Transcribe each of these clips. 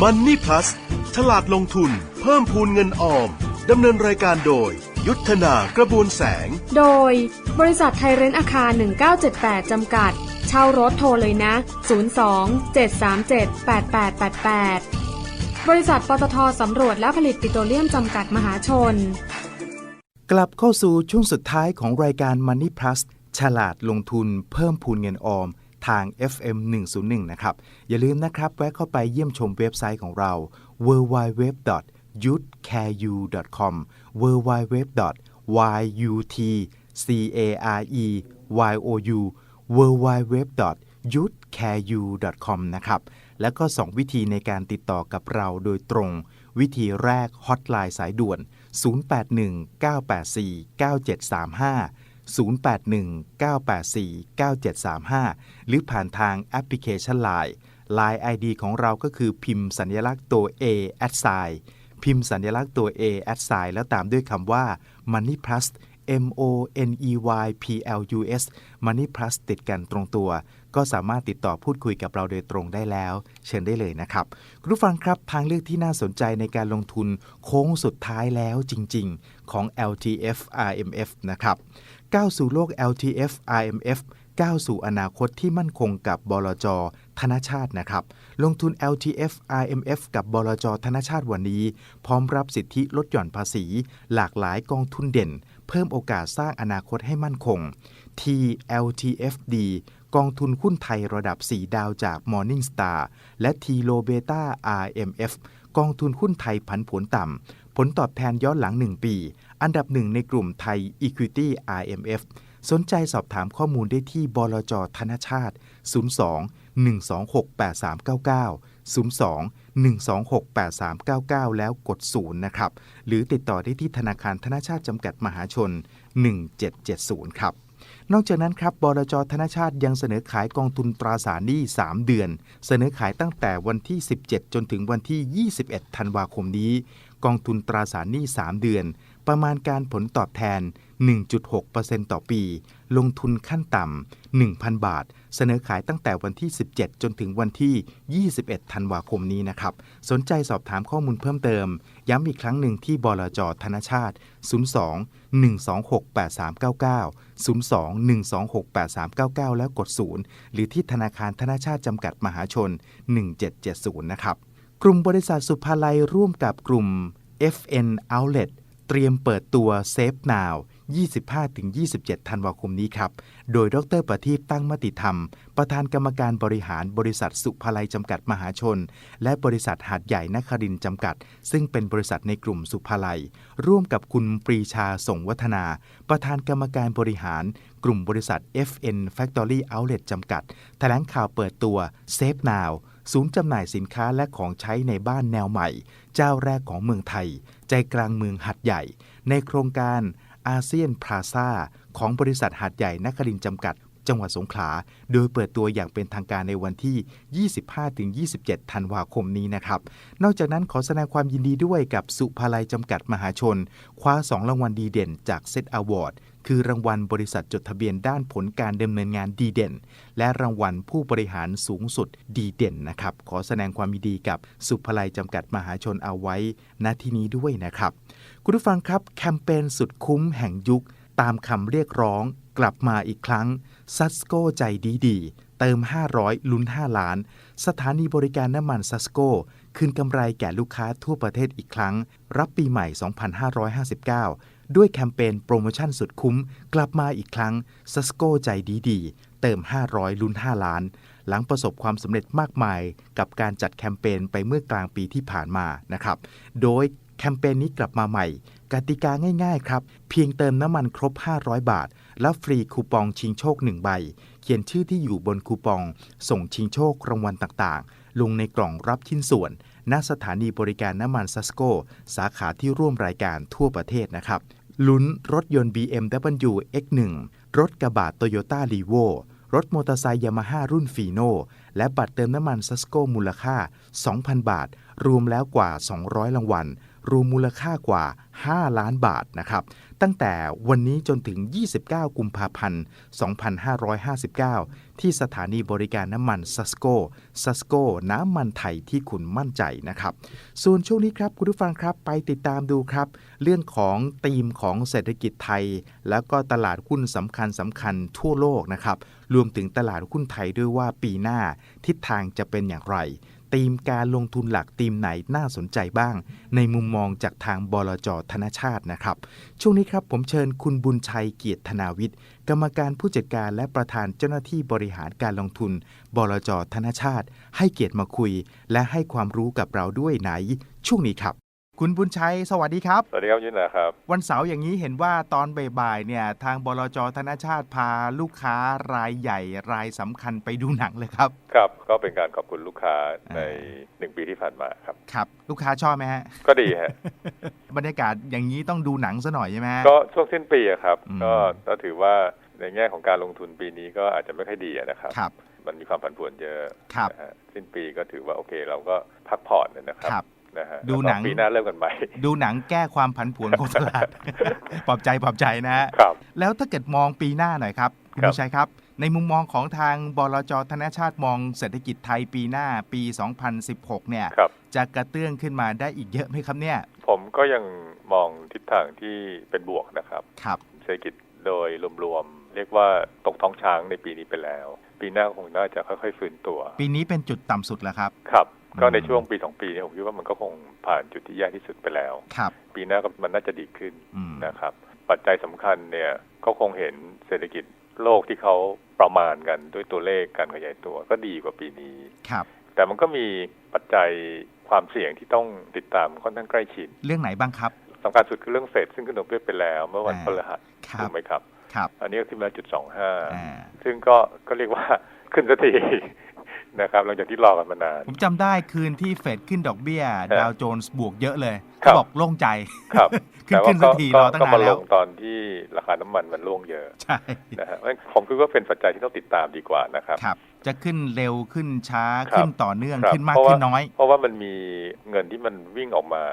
Money Plus ฉลาดลงทุน เพิ่มพูนเงินออม ดำเนินรายการโดย ยุทธนากระบวนแสง โดย บริษัทไทยเรนท์อาคาร 1978 จำกัด เช่ารถโทรเลยนะ 02 737 8888 บริษัทปตทสำรวจและผลิตปิโตรเลียมจำกัดมหาชน กลับเข้าสู่ช่วงสุดท้ายของรายการ Money Plus ฉลาดลงทุนเพิ่มพูนเงินออม ทาง FM 101 นะครับ อย่าลืมนะครับ แวะเข้าไปเยี่ยมชมเว็บไซต์ของเรา www.yutcareu.com www.yutcareyou www.yutcareu.com นะครับ แล้วก็ 2 วิธีในการติดต่อกับเราโดยตรง วิธีแรกฮอตไลน์สายด่วน 081-984-9735 081-984-9735 หรือผ่านทางแอปพลิเคชัน Line Line ID ของเราก็คือพิมพ์สัญลักษณ์ตัว A at sign พิมพ์สัญลักษณ์ตัว A at sign แล้วตามด้วยคำว่า Money Plus M O N E Y P L U S Money Plus ติดกันตรงตัว ก็สามารถติดต่อพูดคุยกับเราโดยตรงได้แล้ว เชิญได้เลยนะครับ คุณผู้ฟังครับทางเลือกที่น่าสนใจในการลงทุนโค้งสุดท้ายแล้วจริง ๆ ของ LTF RMF นะครับก้าวสู่โลก LTF RMF ก้าวสู่อนาคตที่มั่นคงกับบลจ ธนชาตินะครับ ลงทุน LTF RMF กับบลจ ธนชาติวันนี้ พร้อมรับสิทธิลดหย่อนภาษี หลากหลายกองทุนเด่น เพิ่มโอกาสสร้างอนาคตให้มั่นคง TLTFD กองทุนหุ้นไทยระดับ 4 ดาวจาก Morningstar และ T l o b e t a RMF กองทุนหุ้นไทยผันผวนต่ำ ผลตอบแทนย้อนหลัง 1 ปี อันดับหนึ่งในกลุ่มไทย Equity RMF สนใจสอบถามข้อมูลได้ที่บลจธนชาติ 02 126 8399 02 126 8399 แล้วกด 0 นะครับ หรือติดต่อได้ที่ธนาคารธนชาติจำกัดมหาชน 1770 ครับ นอกจากนั้นครับบลจธนชาติยังเสนอขายกองทุนตราสารหนี้ 3 เดือน เสนอขายตั้งแต่วันที่ 17 จนถึงวันที่ 21 ธันวาคมนี้ กองทุนตราสารหนี้ 3 เดือน ประมาณการผลตอบแทน 1.6%ต่อปี ลงทุนขั้นต่ำ 1,000 บาท เสนอขายตั้งแต่วันที่ 17 จนถึงวันที่ 21 ธันวาคมนี้นะครับ สนใจสอบถามข้อมูลเพิ่มเติม ย้ำอีกครั้งหนึ่งที่บลจธนชาติ 02 126 8399 02 126 8399 แล้วกด 0 หรือที่ธนาคารธนชาติจำกัดมหาชน 1770 นะครับ กลุ่มบริษัทสุภาลัยร่วมกับกลุ่ม FN Outlet เตรียมเปิดตัว Safe Now 25-27 ธันวาคมนี้ครับ โดยดรประทีปตั้งมติธรรม ประธานกรรมการบริหารบริษัทสุภาลัยจำกัดมหาชน และบริษัทหาดใหญ่นครินจำกัด ซึ่งเป็นบริษัทในกลุ่มสุภาลัย ร่วมกับคุณปรีชาส่งวัฒนา ประธานกรรมการบริหาร กลุ่มบริษัท FN Factory Outlet จำกัด แถลงข่าวเปิดตัว Safe Now ศูนย์จำหน่ายสินค้าและของใช้ในบ้านแนวใหม่ เจ้าแรกของเมืองไทย ใจกลางเมืองหัดใหญ่ ในโครงการอาเซียนพลาซาของบริษัทหาดใหญ่นครินจำกัด จังหวัดสงขลา โดยเปิดตัวอย่างเป็นทางการในวันที่ 25-27 ธันวาคมนี้นะครับ นอกจากนั้นขอแสดงความยินดีด้วยกับสุภาลัยจำกัดมหาชน คว้า 2 รางวัลดีเด่นจากเซตอวอร์ด คือรางวัลบริษัทจดทะเบียนด้านผลการดำเนินงานดีเด่น และรางวัลผู้บริหารสูงสุดดีเด่นนะครับ ขอแสดงความยินดีกับสุภลัยจำกัดมหาชนเอาไว้ณที่นี้ด้วยนะครับ คุณผู้ฟังครับแคมเปญสุดคุ้มแห่งยุค ตามคำเรียกร้อง กลับมาอีกครั้งซัสโกใจดีดีเติม 500 ลุ้น 5 ล้าน สถานีบริการน้ำมันซัสโก คืนกำไรแก่ลูกค้าทั่วประเทศอีกครั้ง รับปีใหม่ 2559 ด้วยแคมเปญโปรโมชั่นสุดคุ้ม กลับมาอีกครั้งซัสโกใจดีดีเติม 500 ลุ้น 5 ล้าน หลังประสบความสำเร็จมากมาย กับการจัดแคมเปญไปเมื่อกลางปีที่ผ่านมานะครับ โดยแคมเปญนี้กลับมาใหม่ กติกาง่ายๆครับ เพียงเติมน้ำมันครบ 500 บาท แล้วฟรีคูปองชิงโชค 1 ใบ เขียนชื่อที่อยู่บนคูปอง ส่งชิงโชครางวัลต่างๆ ลงในกล่องรับชิ้นส่วน ณสถานีบริการน้ำมันซัสโก สาขาที่ร่วมรายการทั่วประเทศนะครับ ลุ้นรถยนต์ BMW X1 รถกระบะ Toyota r e v o รถมอเตอร์ไซค์ยามาฮ่ารุ่นฟีโนและบัตรเติมน้ำมันซัสโกมูลค่า 2,000 บาท รวมแล้วกว่า 200 รางวัล รวมมูลค่ากว่า 5 ล้านบาทนะครับ ตั้งแต่วันนี้จนถึง 29 กุมภาพันธ์ 2559 ที่สถานีบริการน้ำมันซัสโกซัสโกน้ำมันไทยที่คุณมั่นใจนะครับ ส่วนช่วงนี้ครับ คุณผู้ฟังครับไปติดตามดูครับ เรื่องของธีมของเศรษฐกิจไทย แล้วก็ตลาดหุ้นสำคัญสำคัญทั่วโลกนะครับ รวมถึงตลาดหุ้นไทยด้วยว่าปีหน้าทิศทางจะเป็นอย่างไร ธีมการลงทุนหลักธีมไหนน่าสนใจบ้าง ในมุมมองจากทางบลจธนชาตินะครับ ช่วงนี้ครับผมเชิญคุณบุญชัยเกียรติธนาวิทย์กรรมการผู้จัดการและประธานเจ้าหน้าที่บริหารการลงทุน บลจธนชาติ ให้เกียรติมาคุย และให้ความรู้กับเราด้วยไหน ช่วงนี้ครับ คุณบุญชัย สวัสดีครับ สวัสดีครับยินนะครับ วันเสาร์อย่างนี้เห็นว่าตอนบ่ายๆเนี่ย ทางบลจธนชาติพาลูกค้ารายใหญ่รายสำคัญไปดูหนังเลยครับ ครับ ก็เป็นการขอบคุณลูกค้าอ่าในหนึ่งปีที่ผ่านมาครับ ครับ ลูกค้าชอบไหมฮะ ก็ดีฮะ บรรยากาศอย่างนี้ต้องดูหนังซะหน่อยใช่ไหมฮะก็ช่วงสิ้นปีอะครับอืมก็ก็ถือว่าในแง่ของการลงทุนปีนี้ก็อาจจะไม่ค่อยดีอะนะครับครับมันมีความผันผวนเยอะครับนะฮะสิ้นปีก็ถือว่าโอเคเราก็พักผ่อนนะครัครับ นะฮะดูหนังแล้วก็ปีหน้าเริ่มกันใหม่ดูหนังแก้ความผันผวนของตลาดปลอบใจปลอบใจนะฮะครับแล้วถ้าเกิดมองปีหน้าหน่อยครับคุณครับผู้ชัยครับในมุมมองของทางบลจธนชาติมองเศรษฐกิจไทยปีหน้าปี 2016 เนี่ยครับจะกระเตื้องขึ้นมาได้อีกเยอะไหมครับเนี่ย ผมก็ยังมองทิศทางที่เป็นบวกนะครับครับเศรษฐกิจโดยรวมๆเรียกว่าตกท้องช้างในปีนี้ไปแล้ว ปีหน้าคงน่าจะค่อยๆฟื้นตัว ปีนี้เป็นจุดต่ำสุดแล้วครับ ครับอืม ก็ในช่วงปีสองปีเนี้ผมคิดว่ามันก็คงผ่านจุดที่แย่ที่สุดไปแล้วครับปีหน้าก็มันน่าจะดีขึ้นอืมนะครับ ปัจจัยสำคัญเนี่ยก็คงเห็นเศรษฐกิจโลกที่เขาประมาณกันด้วยตัวเลขการขยายตัวก็ดีกว่าปีนี้ครับ แต่มันก็มีปัจจัยความเสี่ยงที่ต้องติดตามค่อนข้างใกล้ชิด เรื่องไหนบ้างครับสำคัญสุดคือเรื่องเฟดซึ่งขึ้นดอกเบี้ยไปแล้วเมื่อวันอ่าพฤหัสครัถูบกไหมครับครับ อันนี้ก็ขึ้นมาจุดสองห้าอ่าซึ่งก็ก็เรียกว่าขึ้นสักที นะครับหลังจากที่รอกันมานาน ผมจำได้คืนที่เฟดขึ้นดอกเบี้ยครับดาวโจนส์บวกเยอะเลยครัเขาบบอกโล่งใจครับขึ้นแต่ว่าขึ้นสัก็กทีก็รอตั้งก็นานมาลแล้วงตอนที่ราคาน้ำมันมันร่วงเยอะใช่นะฮะเพราะฉะนั้นผมคิดว่าเป็นปัจจัยที่ต้องติดตามดีกว่านะครับครับ จะขึ้นเร็วขึ้นช้าครับขึ้นต่อเนื่องครับขึ้นมากเพราะว่าขึ้นน้อย เพราะว่ามันมีเงินที่มันวิ่งออกมา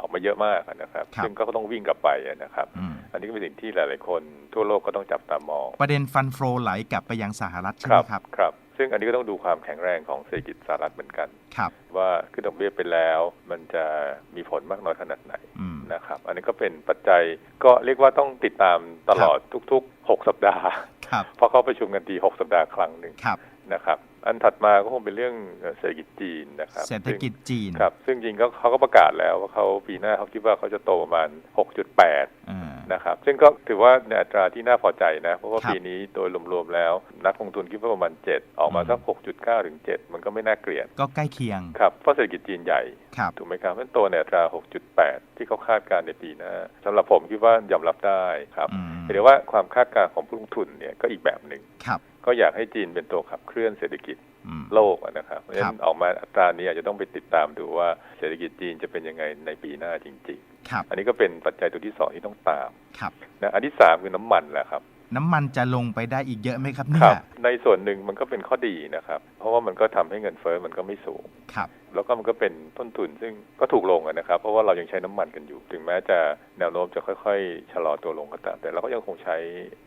ออกมาเยอะมากนะครับครับซึ่งก็ต้องวิ่งกลับไปนะครับอืมอันนี้ก็เป็นสิ่งที่หลาย ๆ คนทั่วโลกก็ต้องจับตามอง ประเด็นฟันโฟลไหลกลับไปยังสหรัฐใช่คไหรัมครับ ครับ ซึ่งอันนี้ก็ต้องดูความแข็งแรงของเศรษฐกิจสหรัฐเหมือนกันครับว่าขึ้นดอกเบี้ยไปแล้วมันจะมีผลมากน้อยขนาดไหนอืมนะครับ อันนี้ก็เป็นปัจจัยก็เรียกว่าต้องติดตามตลอดทุกๆ 6 สัปดาห์ครับเพราะเขาประชุมกันที6สัปดาห์ครั้งหนึ่งครับนะครับ อันถัดมาก็คงเป็นเรื่องเอ่อเศรษฐกิจจีนนะครับ เศรษฐกิจจีนครับ ซึ่งจริงก็เขาก็ประกาศแล้วว่าเขาปีหน้าเขาคิดว่าเขาจะโตประมาณ 6.8อ่า นะครับ ซึ่งก็ถือว่าในอัตราที่น่าพอใจนะ เพราะว่าครับปีนี้โดยรวมๆแล้ว นักลงทุนคิดว่าประมาณ 7 ออกมาอืมสัก 6.9 ถึง 7 มันก็ไม่น่าเกลียด ก็ใกล้เคียง ครับ เพราะเศรษฐกิจจีนใหญ่ครับถูกไหมครับมันโตในอัตรา 6.8 ที่เขาคาดการณ์ในปีหน้าสำหรับผมคิดว่ายอมรับได้ครับอืมแต่ว่าความคาดการณ์ของผู้ลงทุนเนี่ยก็อีกแบบหนึ่งครับก็อยากให้จีนเป็นตัวขับเคลื่อนเศรษฐกิจอืมโลกอะนะครับเพราะฉะครันั้บนออกมาอัตรานี้อาจจะต้องไปติดตามดูว่าเศรษฐกิจจีนจะเป็นยังไงในปีหน้าจริงครับๆ อันนี้ก็เป็นปัจจัยตัวที่สองที่ต้องตามครับนะอันที่สามคือน้ำมันแหละครับ น้ำมันจะลงไปได้อีกเยอะไหมครับเนี่ครัยบในส่วนหนึ่งมันก็เป็นข้อดีนะครับเพราะว่ามันก็ทำให้เงินเฟ้อมันก็ไม่สูงครับแล้วก็มันก็เป็นต้นทุนซึ่งก็ถูกลงอะนะครับ เพราะว่าเรายังใช้น้ำมันกันอยู่ ถึงแม้จะแนวโน้มจะค่อยๆชะลอตัวลงก็ตาม แต่เราก็ยังคงใช้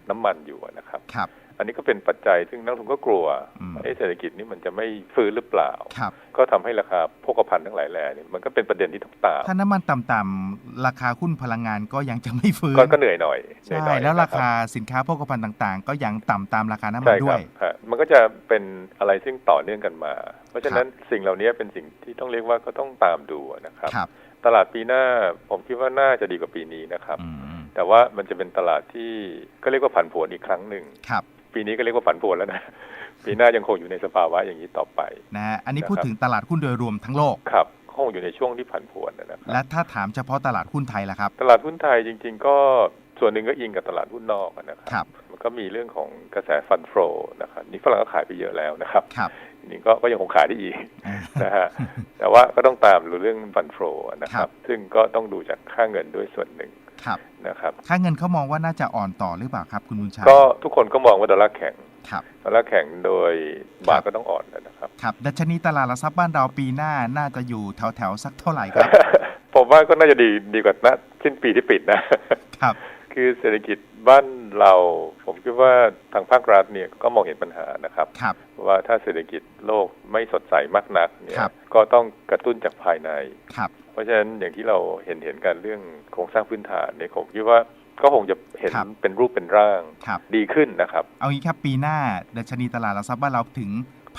น้ำมันอยู่อะนะครับครับ อันนี้ก็เป็นปัจจัยซึ่งนักลงทุนก็กลัวอืมว่าเอ๊ะเศรษฐกิจนี้มันจะไม่ฟื้นหรือเปล่าครับก็ทำให้ราคาโภคภัณฑ์ทั้งหลายแหล่นี่มันก็เป็นประเด็นที่ต้องตาม ถ้าน้ำมันต่ำๆราคาหุ้นพลังงานก็ยังจะไม่ฟื้นก็ก็เหนื่อยหน่อยเหนื่อยใช่หน่อยแล้วรานะคาบสินค้าโภคภัณฑ์ต่าง ๆ ก็ยังต่ำตามราคาน้ำมัใช่นด้ควรัยบฮะมันก็จะเป็นอะไรซึ่งต่อเนื่องกันมา เพราะฉะนั้นสิ่งเหล่านี้เป็นสิ่งที่ต้องเรียกว่าก็ต้องตามดูนะครับครับตลาดปีหน้าผมคิดว่าน่าจะดีกว่าปีนี้นะครับอืมแต่ว่ามันจะเป็นตลาดที่ก็เรียกว่าผันผวนอีกครั้งหนึ่งครับปีนี้ก็เรียกว่าผันผวนแล้วนะปีหน้ายังคงอยู่ในสภาวะอย่างนี้ต่อไปนะฮะอันนี้นะครับพูดถึงตลาดหุ้นโดยรวมทั้งโลกครับคงอยู่ในช่วงที่ผันผวนนะครับและถ้าถามเฉพาะตลาดหุ้นไทยล่ะครับ ตลาดหุ้นไทยจริง ๆ ก็ ส่วนหนึ่งก็อิงกับตลาดหุ้นนอกอะนะคครัรับ มันก็มีเรื่องของกระแสฟันโฟนะครับนี่ฝรั่งก็ขายไปเยอะแล้วนะครับครับนี่ก็ก็ยังคงขายได้อีกอ่านะฮะแต่ว่าก็ต้องตามดูเรื่องฟันโฟนะคครัรับบซึ่งก็ต้องดูจากค่าเงินด้วยส่วนหนึ่งครับนะครับค่าเงินเขามองว่าน่าจะอ่อนต่อหรือเปล่าครับคุณบุญชัยก็ทุกคนก็มองว่าดอลลาร์แข็งครับดอลลาร์แข็งโดยบาทก็ต้องอ่อนนะครับครับดัชนีตลาดหลักทรัพย์บ้านเราปีหน้าน่าจะอยู่แถวๆสักเท่าไหร่ครับผมว่าก็น่าจะดีดีกว่าณสิ้นปีที่ปิดนะครับ คือเศรษฐกิจบ้านเรา ผมคิดว่าทางภาครัฐเนี่ยก็มองเห็นปัญหานะครับครับว่าถ้าเศรษฐกิจโลกไม่สดใสมากนักเนี่ยครับก็ต้องกระตุ้นจากภายในครับเพราะฉะนั้นอย่างที่เราเห็นเห็นกันเรื่องโครงสร้างพื้นฐานเนี่ยผมคิดว่าก็คงจะเห็นครับเป็นรูปเป็นร่างครับดีขึ้นนะครับ เอางี้ครับปีหน้าดัชนีตลาดหลักทรัพย์บ้านเราถึง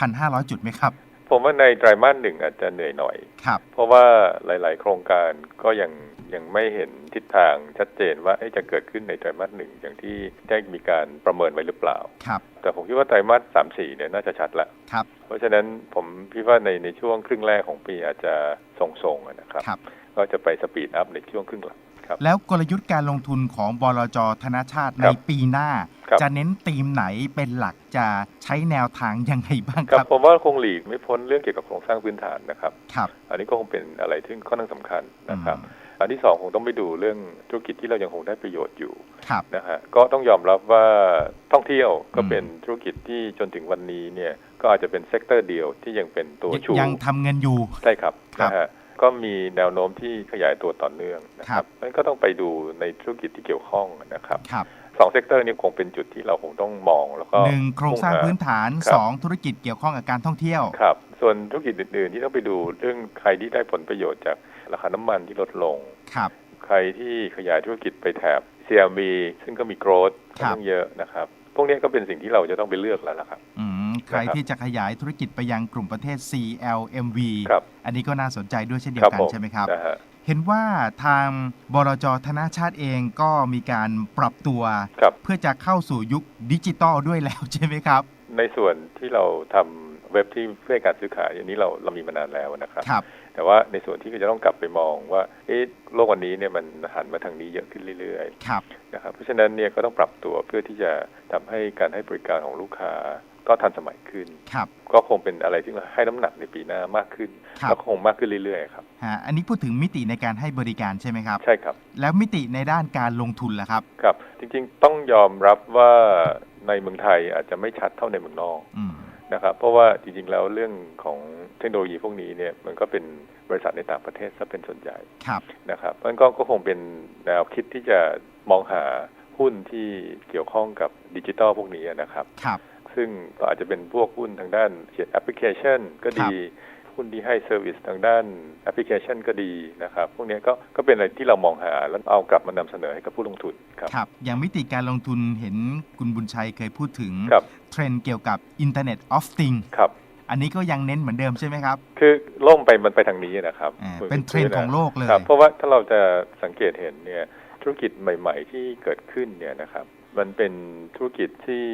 1,500 จุดไหมครับ ผมว่าในไตรมาสหนึ่งอาจจะเหนื่อยหน่อย ครับ เพราะว่าหลาย ๆ โครงการก็ยังยังไม่เห็นทิศทางชัดเจนว่าเอ๊ะจะเกิดขึ้นในไตรมาสหนึ่งอย่างที่ได้มีการประเมินไว้หรือเปล่า ครับ แต่ผมคิดว่าไตรมาสสามสี่เนี่ยน่าจะชัดละครับ เพราะฉะนั้นผมคิดว่าในในช่วงครึ่งแรกของปีอาจจะทรงๆอะนะครับครับ ก็จะไปสปีดอัพในช่วงครึ่งหลัง ครับ แล้วกลยุทธ์การลงทุนของบลจธนาชาติคในรับปีหน้า ครับ จะเน้นธีมไหนเป็นหลักจะใช้แนวทางยังไงบ้างคครับรับผมว่าคงหลีกไม่พ้นเรื่องเกี่ยวกับโครงสร้างพื้นฐานนะครับ ครับอันนี้ก็คงเป็นอะไรที่ค่อนข้างสำคัญนะครับ อืมอันที่สองคงต้องไปดูเรื่องธุรกิจที่เรายังคงได้ประโยชน์อยู่ครับ นะฮะก็ต้องยอมรับว่าท่องเที่ยวก็อืม เป็นธุรกิจที่จนถึงวันนี้เนี่ยก็อาจจะเป็นเซกเตอร์เดียวที่ยังเป็นตัวชู ยังทำเงินอยู่ ใช่ครับครับนะฮะ ก็มีแนวโน้มที่ขยายตัวต่อเนื่องนะคครัรับบนั้นก็ต้องไปดูในธุรกิจที่เกี่ยวข้องนะครับครับสองเซกเตอร์นี้คงเป็นจุดที่เราคงต้องมองแล้วก็หนึ่งโครงสร้างมุ่หพื้นฐานครับสองธุรกิจเกี่ยวข้องกับการท่องเที่ยวครับส่วนธุรกิจอื่น ๆ ที่ต้องไปดูเรื่องใครที่ได้ผลประโยชน์จากราคาน้ำมันที่ลดลงครับใครที่ขยายธุรกิจไปแถบ CLB ซึ่งก็มีโกรธคค่รัอบนข้างเยอะนะครับ พวกนี้ก็เป็นสิ่งที่เราจะต้องไปเลือกแล้วล่ะครับอืม ใครนะครับที่จะขยายธุรกิจไปยังกลุ่มประเทศ CLMV ครับอันนี้ก็น่าสนใจด้วยเช่นเดียครัวกันผมใช่ไหมครับนะฮะเห็นว่าทางบลจธนาชาติเองก็มีการปรับตัวครับเพื่อจะเข้าสู่ยุคดิจิตอลด้วยแล้วใช่ไหมครับ ในส่วนที่เราทำเว็บที่เพื่อการซื้อขายอันนี้เราเรามีมานานแล้วนะครับครับแต่ว่าในส่วนที่จะต้องกลับไปมองว่าเอ๊ะโลกวันนี้เนี่ยมันหันมาทางนี้เยอะขึ้นเรื่อยครับๆนะครับเพราะฉะนั้นเนี่ยก็ต้องปรับตัวเพื่อที่จะทำให้การให้บริการของลูกค้า ก็ทันสมัยขึ้น ครับ ก็คงเป็นอะไรที่ให้น้ำหนักในปีหน้ามากขึ้นครับ แล้วก็คงมากขึ้นเรื่อยๆครับ ฮะอันนี้พูดถึงมิติในการให้บริการใช่ไหมครับ ใช่ครับแล้วมิติในด้านการลงทุนล่ะครับ ครับ จริงๆต้องยอมรับว่าในเมืองไทยอาจจะไม่ชัดเท่าในเมืองนอกอืม นะครับเพราะว่าจริงๆแล้วเรื่องของเทคโนโลยีพวกนี้เนี่ยมันก็เป็นบริษัทในต่างประเทศซะเป็นส่วนใหญ่ ครับ นะครับมันก็ก็คงเป็นแนวคิดที่จะมองหาหุ้นที่เกี่ยวข้องกับดิจิทัลพวกนี้นะครับ ครับ ซึ่งก็อาจจะเป็นพวกหุ้นทางด้านเขียนแอปพลิเคชัน ก็ดีหุ้นที่ให้เซอร์วิสทางด้านแอปพลิเคชันก็ดีนะครับ พวกนี้ก็ก็เป็นอะไรที่เรามองหาแล้วเอากลับมานำเสนอให้กับผู้ลงทุนครับครับ อย่างมิติการลงทุนเห็นคุณบุญชัยเคยพูดถึงครับเทรนด์เกี่ยวกับ Internet of Things ครับอันนี้ก็ยังเน้นเหมือนเดิมใช่ไหมครับ คือโล่งไปมันไปทางนี้นะครับอ่าหมือเป็นเทรนด์ของโลกเลยครับเพราะว่าถ้าเราจะสังเกตเห็นเนี่ยธุรกิจใหม่ ๆ ที่เกิดขึ้นเนี่ยนะครับ มันเป็นธุรกิจที่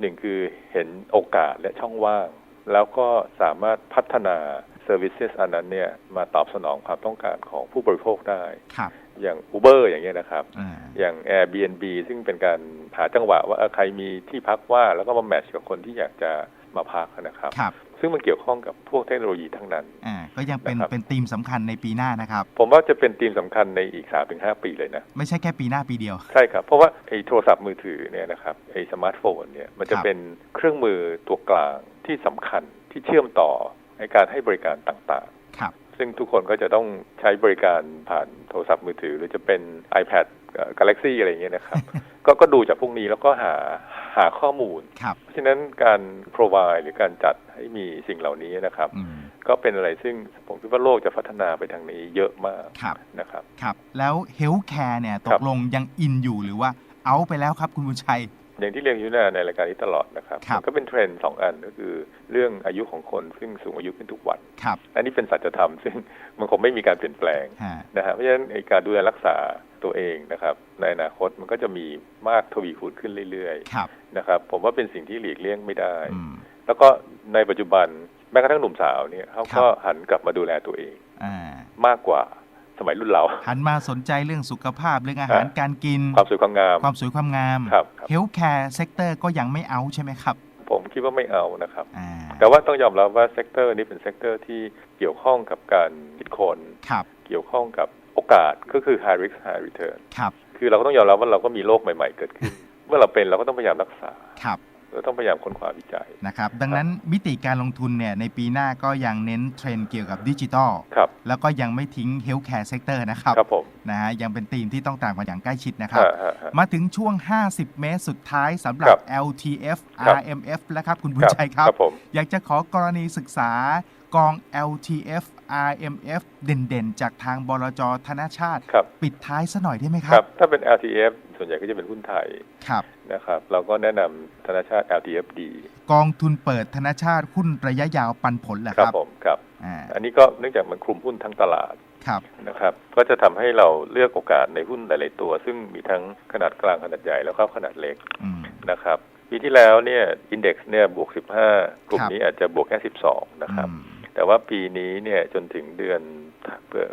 หนึ่งคือเห็นโอกาสและช่องว่าง แล้วก็สามารถพัฒนาเซอร์วิสอันนั้นเนี่ยมาตอบสนองความต้องการของผู้บริโภคได้ ครับ อย่าง Uber อย่างเงี้ยนะครับอ่าอย่าง Airbnb ซึ่งเป็นการหาจังหวะว่าเออใครมีที่พักว่างแล้วก็มาแมทช์กับคนที่อยากจะมาพักนะครับครับ ซึ่งมันเกี่ยวข้องกับพวกเทคโนโลยีทั้งนั้น อ่า ก็ยังเป็นนะครับ เป็นธีมสำคัญในปีหน้านะครับ ผมว่าจะเป็นธีมสำคัญในอีก 3-5 ปีเลยนะ ไม่ใช่แค่ปีหน้าปีเดียว ใช่ครับ เพราะว่าไอ้โทรศัพท์มือถือเนี่ยนะครับไอ้สมาร์ทโฟนเนี่ยมันจะครับ เป็นเครื่องมือตัวกลางที่สำคัญที่เชื่อมต่อในการให้บริการต่างครับ ๆ ซึ่งทุกคนก็จะต้องใช้บริการผ่านโทรศัพท์มือถือ หรือจะเป็น iPad เอ่อ Galaxy อะไรอย่างเงี้ยนะครับ ก็ก็ดูจากพวกนี้แล้วก็หาหาข้อมูลครับเพราะฉะนั้นการ provide หรือการจัดให้มีสิ่งเหล่านี้นะครับอืมก็เป็นอะไรซึ่งผมคิดว่าโลกจะพัฒนาไปทางนี้เยอะมากครับนะครับครับ แล้วเฮลท์แคร์เนี่ยตครักบลงยังอินอยู่หรือว่าเอาไปแล้วครับคุณบุญชัย อย่างที่เรียนอยู่หน้าในรายการนี้ตลอดนะครับครับมันก็เป็นเทรนด์สองอันก็คือ เรื่องอายุของคนซึ่งสูงอายุขึ้นทุกวันครับอันนี้เป็นสัจธรรม ซึ่งมันคงไม่มีการเปลี่ยนแปลงฮะนะฮะเพราะฉะนั้นไอ้การดูแลรักษาตัวเองนะครับ ในอนาคตมันก็จะมีมากทวีคูณขึ้นเรื่อยครับๆนะครับ ผมว่าเป็นสิ่งที่หลีกเลี่ยงไม่ได้อืมแล้วก็ในปัจจุบันแม้กระทั่งหนุ่มสาวเนี่ยเขาครัก็บหันกลับมาดูแลตัวเองอ่ามากกว่า สมัยรุ่นเรา หันมาสนใจเรื่องสุขภาพเรื่องอาหารอ่าการกิน ความสวยความงาม ความสวยความงามครับครับเฮลท์แคร์เซกเตอร์ก็ยังไม่เอาใช่ไหมครับ ผมคิดว่าไม่เอานะครับอ่าแต่ว่าต้องยอมรับว่าเซกเตอร์นี้เป็นเซกเตอร์ที่เกี่ยวข้องกับการคิดคนครับเกี่ยวข้องกับโอกาสก็คือ high risk high return ครับคือเราก็ต้องยอมรับว่าเราก็มีโรคใหม่ ๆ เกิดขึ้น เมื่อเราเป็นเราก็ต้องพยายามรักษา ครับเราต้องพยายามค้นคว้าวิจัยนะครับ ดังนั้นมิติการลงทุนเนี่ยในปีหน้าก็ยังเน้นเทรนด์เกี่ยวกับดิจิทัลครับแล้วก็ยังไม่ทิ้งเฮลท์แคร์เซกเตอร์นะครับครับผมนะฮะยังเป็นธีมที่ต้องตามกันอย่างใกล้ชิดนะครับฮะฮะฮะมาถึงช่วง 50 เมตรสุดท้ายสำหรัครับบ LTF ครับ RMF แล้วครับ คุณบุญชัยครับครับผมอยากจะขอกรณีศึกษากอง LTF RMF เด่นๆ จากทางบลจธนชาติครับปิดท้ายซะหน่อยได้ไหมคครัรับบถ้าเป็น LTF ส่วนใหญ่ก็จะเป็นหุ้นไทยครับนะครับ เราก็แนะนำธนาชาติ LTFD กองทุนเปิดธนชาติหุ้นระยะยาวปันผลเหรอคครับรับผมครับอ่าอันนี้ก็เนื่องจากมันคลุมหุ้นทั้งตลาดครับนะครับ ก็จะทำให้เราเลือกโอกาสในหุ้นหลาย ๆ ตัว ซึ่งมีทั้งขนาดกลางขนาดใหญ่แล้วก็ขนาดเล็กอืมนะครับปีที่แล้วเนี่ยอินเด็กซ์เนี่ยบวก 15 กลุ่มครับนี้อาจจะบวกแค่ 12 นะครับอืมแต่ว่าปีนี้เนี่ยจนถึงเดือน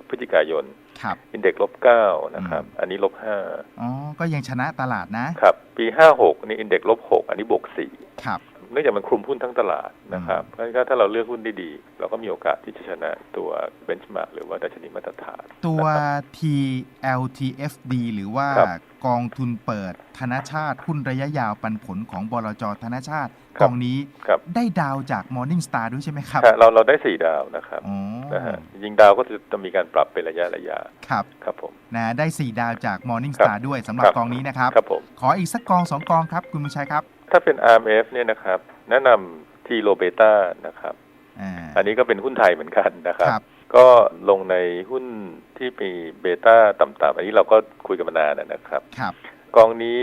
พฤศจิกายน ครับอินเด็กซ์ลบ9นะครับ อันนี้ลบ5อ๋อ ก็ยังชนะตลาดนะครับ ปี56นี่อินเด็กซ์ลบ6อันนี้บวก4ครับ เนื่องจากมันคลุมหุ้นทั้งตลาดนะครับเพราะฉะนั้นถ้าเราเลือกหุ้นได้ดี เราก็มีโอกาสที่จะชนะตัวเบนช์มาร์กหรือว่าดัชนีมาตรฐาน ตัวนะครับ TLTFD หรือว่าครับกองทุนเปิดธนชาติหุ้นระยะยาวปันผลของบลจธนชาติครับกองนี้ครับได้ดาวจาก Morning Star ด้วยใช่ไหมครับฮะเราเราได้สี่ดาวนะครับอ๋อนะฮะจริงๆดาวก็จะจะมีการปรับเป็นระยะระยะครับครับผมนะได้ 4 ดาวจาก Morning ครับ Star ด้วยสำหรับครับกองนี้นะครับครับผมขออีกสักกองสองกองครับคุณบุญชัยครับ ถ้าเป็น RMF เนี่ยนะครับ แนะนำทีโลเบต้านะครับอ่าอันนี้ก็เป็นหุ้นไทยเหมือนกันนะครับครับ ก็ลงในหุ้นที่มีเบต้าต่ำๆอันนี้เราก็คุยกันมานานนะครับครับ กองนี้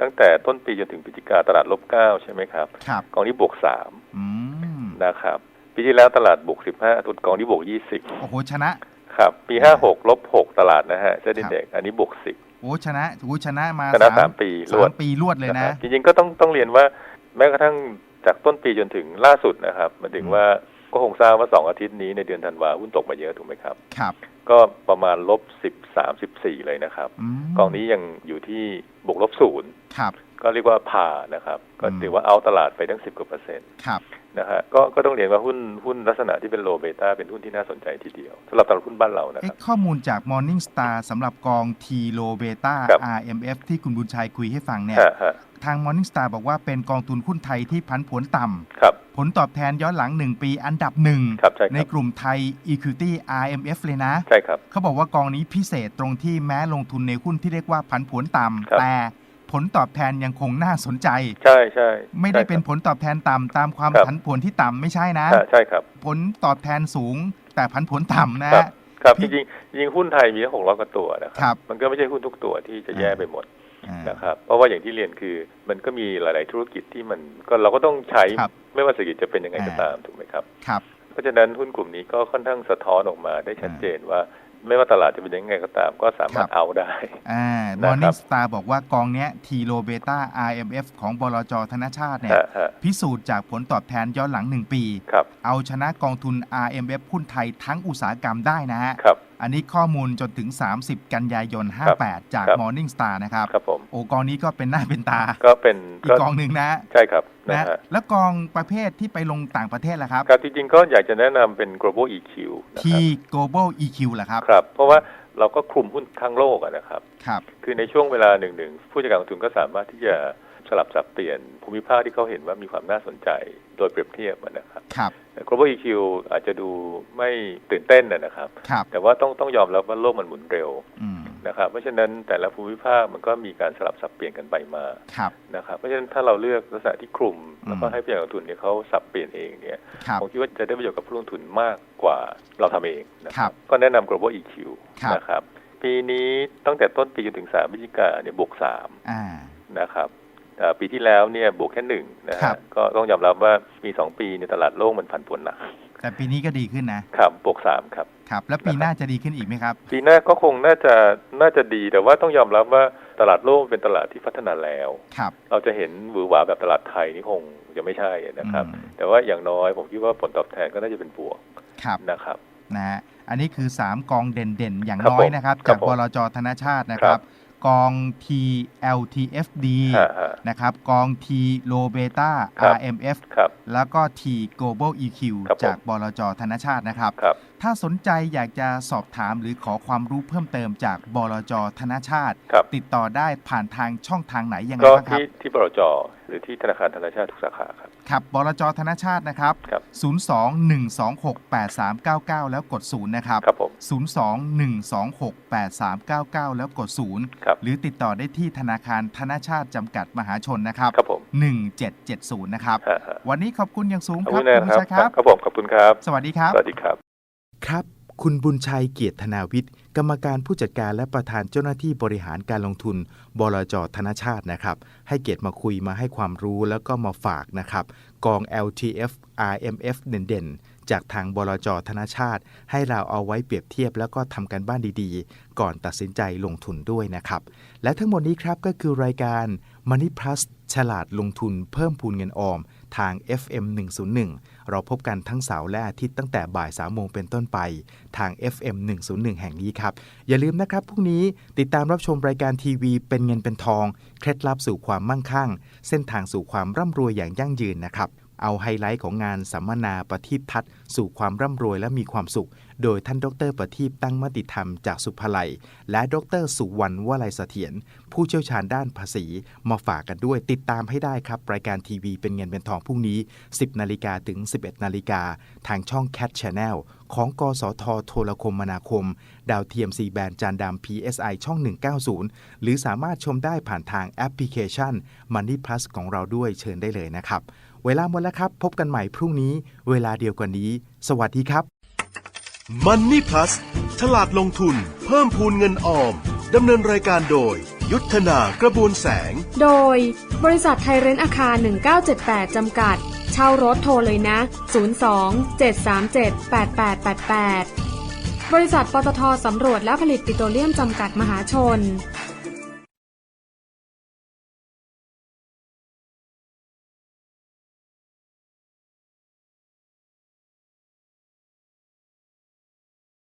ตั้งแต่ต้นปีจนถึงพฤศจิกาตลาดลบเก้าใช่ไหมครับครับ กองนี้บวกสามอืมนะครับปีที่แล้วตลาดบวกสิบห้าตุนกองนี้บวกยี่สิบโอ้โหชนะครับ ปีห้าหกลบหกตลาดนะฮะเซ็นครับเด็กอันนี้บวกสิบ โอ้ชนะโอ้ชนะมาชนะสามปีรวดสามปีรวดเลยนะนะครับจริงๆก็ต้องต้องเรียนว่าแม้กระทั่งจากต้นปีจนถึงล่าสุดนะครับหมายถึงว่าก็คงทราบว่าสองอาทิตย์นี้ในเดือนธันวาหุ้นตกมาเยอะถูกไหมครับครับ ก็ประมาณลบสิบสามสิบสี่เลยนะครับมกองนี้ยังอยู่ที่บวกลบศูนย์ครับ ก็เรียกว่าผ่านะครับ ก็อืมถือว่าเอาตลาดไปทั้งสิบกว่าเปอร์เซ็นต์ครับนะฮะก็ก็ต้องเรียนว่าหุ้นหุ้นลักษณะที่เป็นโลเบต้าเป็นหุ้นที่น่าสนใจทีเดียวสำหรับตลาดหุ้นบ้านเรานะคเอ๊ะรับข้อมูลจาก Morning Star สำหรับกอง T Low Beta ครับ RMF ที่คุณบุญชัยคุยให้ฟังเนี่ยฮะฮะทาง Morning Star บอกว่าเป็นกองทุนหุ้นไทยที่พันผวนต่ำครับผลตอบแทนย้อนหลัง 1 ปีอันดับหนึ่งครับใช่ครับในกลุ่มไทย Equity RMF เลยนะใช่ครับเขาบอกว่ากองนี้พิเศษตรงที่แม้ลงทุนในหุ้นที่เรียกว่าผันผวนต่ครับำแต่ ผลตอบแทนยังคงน่าสนใจ ใช่ใช่ไม่ได้ใช่ครับเป็นผลตอบแทนต่ำตามความครับผันผวนที่ต่ำไม่ใช่นะฮะใช่ครับ ผลตอบแทนสูงแต่ผันผวนต่ำนะครับครับพี่จริงๆจริงๆหุ้นไทยมีทั้งหกร้อยกว่าตัวนะคครัรับ มันก็ไม่ใช่หุ้นทุกตัวที่จะแย่ไปหมดอ่านะครับ เพราะว่าอย่างที่เรียนคือมันก็มีหลาย ๆ ธุรกิจที่มันก็เราก็ต้องใช้ครับไม่ว่าเศรษฐกิจจะเป็นยังไงก็อ่าตามถูกไหมครับครับ เพราะฉะนั้นหุ้นกลุ่มนี้ก็ค่อนข้างสะท้อนออกมาได้ชัดเจนว่า ไม่ว่าตลาดจะเป็นยังไงก็ตามก็สามารถครับเอาได้อ่านะครับ Morning Star บอกว่ากองเนี้ย T Low Beta RMF ของบลจธนชาติเนี่ยฮะฮะพิสูจน์จากผลตอบแทนย้อนหลัง1ปีครับเอาชนะกองทุน RMF หุ้นไทยทั้งอุตสาหกรรมได้นะฮะครับ อันนี้ข้อมูลจนถึง 30 กันยายนครับ58 จาก ครับ Morning Star นะครับ ครับผมโอ้กองนี้ก็เป็นหน้าเป็นตา ก็เป็นอีกกองหนึ่งนะใช่ครับนะนะฮะแล้วกองประเภทที่ไปลงต่างประเทศล่ะครับ ครับจริงๆก็อยากจะแนะนำเป็น global EQ นะที่ครับ Global EQ ล่ะครับ ครับ เพราะว่าเราก็คลุมหุ้นทั้งโลกอะนะครับ ครับ คือในช่วงเวลาหนึ่งหนึ่งผู้จัดการกองทุนก็สามารถที่จะสลับสับเปลี่ยนภูมิภาคที่เขาเห็นว่ามีความน่าสนใจโดยเปรียบเทียบอะนะครับ ครับ global EQ อาจจะดูไม่ตื่นเต้นนะนะครับครับ แต่ว่าต้องต้องยอมรับว่าโลกมันหมุนเร็วอืมนะครับ เพราะฉะนั้นแต่ละภูมิภาคมันก็มีการสลับสับเปลี่ยนกันไปมาครับนะครับ เพราะฉะนั้นถ้าเราเลือกลักษณะที่คลุมแล้วก็อืมให้ผู้จัดการกองทุนเนี่ยเขาสับเปลี่ยนเองเนี่ยครับผมคิดว่าจะได้ประโยชน์กับผู้ลงทุนมากกว่าเราทำเองนะคครัรับบก็แนะนำ global EQ ครับนะครับ ปีนี้ตั้งแต่ต้นปีจนถึง3พฤศจิกาเนี่ยบวกสามอ่านะครับเอ่อ ปีที่แล้วเนี่ยบวกแค่หนึ่งนะครัฮะบก็ต้องยอมรับว่ามีสองปีในยตลาดโลกมันผันผวนหนักแต่ปีนี้ก็ดีขึ้นนะครับบวกสามครับครับแล้วปีหน้าจะดีขึ้นอีกไหมครับ ปีหน้าก็คงน่าจะน่าจะดีแต่ว่าต้องยอมรับว่าตลาดโลกเป็นตลาดที่พัฒนาแล้วครับเราจะเห็นหวือหวาแบบตลาดไทยนี่คงจะไม่ใช่นะครับอืมแต่ว่าอย่างน้อยผมคิดว่าผลตอบแทนก็น่าจะเป็นบวกครับนะครับนะฮะอันนี้คือ 3 กองเด่นๆ อย่างครับน้อยผมนะครับครัจาบกผมบลจธนชาตินะคครัรับบ กอง TLTFD ฮะฮะนะครับ กอง T Low Beta ครับ RMF ครับแล้วก็ T Global EQ ครับผมจากบลจธนชาตินะครับครับ ถ้าสนใจอยากจะสอบถามหรือขอความรู้เพิ่มเติมจากบลจธนชาติ ครับ ติดต่อได้ผ่านทางช่องทางไหนยังไงก็บ้างครับ ที่ที่บลจหรือที่ธนาคารธนาชาติทุกสาขาครับ ครับบลจธนชาตินะครับ ครับ 02-126-8399 แล้วกด 0 นะครับ ครับผม 02-126-8399 แล้วกด0ครับหรือติดต่อได้ที่ธนาคารธนชาติจำกัดมหาชนนะครับ ครับผม1770 นะครับ ฮะฮะวันนี้ขอบคุณอย่างสูงขอบครัคุบณนะคุณครับชัยครับ ครับผมขอบคุณครับ สวัสดีครับ สวัสดีครับ ครับ คุณบุญชัยเกียรติธนาวิทย์ กรรมการผู้จัดการและประธานเจ้าหน้าที่บริหารการลงทุน บลจธนชาตินะครับ ให้เกียรติมาคุยมาให้ความรู้แล้วก็มาฝากนะครับ กอง LTF RMF เด่นๆ จากทางบลจธนชาติ ให้เราเอาไว้เปรียบเทียบแล้วก็ทำกันบ้านดีๆ ก่อนตัดสินใจลงทุนด้วยนะครับ และทั้งหมดนี้ครับก็คือรายการ Money Plus ฉลาดลงทุนเพิ่มพูนเงินออม ทาง FM 101 เราพบกันทั้งเสาร์และอาทิตย์ตั้งแต่บ่าย3โมงเป็นต้นไป ทาง FM 101 แห่งนี้ครับ อย่าลืมนะครับพรุ่งนี้ติดตามรับชมรายการทีวีเป็นเงินเป็นทอง เคล็ดลับสู่ความมั่งคั่ง เส้นทางสู่ความร่ำรวยอย่างยั่งยืนนะครับ เอาไฮไลท์ของงานสัมมนาประทีปทัศน์สู่ความร่ำรวยและมีความสุข โดยท่านดรประทีปตั้งมติธรรมจากสุภาลัยและดรสุวรรณวลัยเสถียรผู้เชี่ยวชาญด้านภาษี มาฝากกันด้วยติดตามให้ได้ครับ รายการทีวีเป็นเงินเป็นทองพรุ่งนี้ 10 นาฬิกาถึง 11 นาฬิกา ทางช่อง Cat Channel ของ กสทโทรคมนาคม ดาวเทียม C แบนจานดำ PSI ช่อง 190 หรือสามารถชมได้ผ่านทางแอปพลิเคชัน Money Plus ของเราด้วยเชิญได้เลยนะครับ เวลาหมดแล้วครับ พบกันใหม่พรุ่งนี้เวลาเดียวกันนี้ สวัสดีครับ Money Plus ฉลาดลงทุน เพิ่มพูนเงินออมดำเนินรายการโดย ยุทธนากระบวนแสง โดย บริษัทไทยเรนอาคาร 1978 จำกัด เช่ารถโทรเลยนะ 02 737 8888 บริษัทปตทสำรวจและผลิตปิโตรเลียมจำกัดมหาชน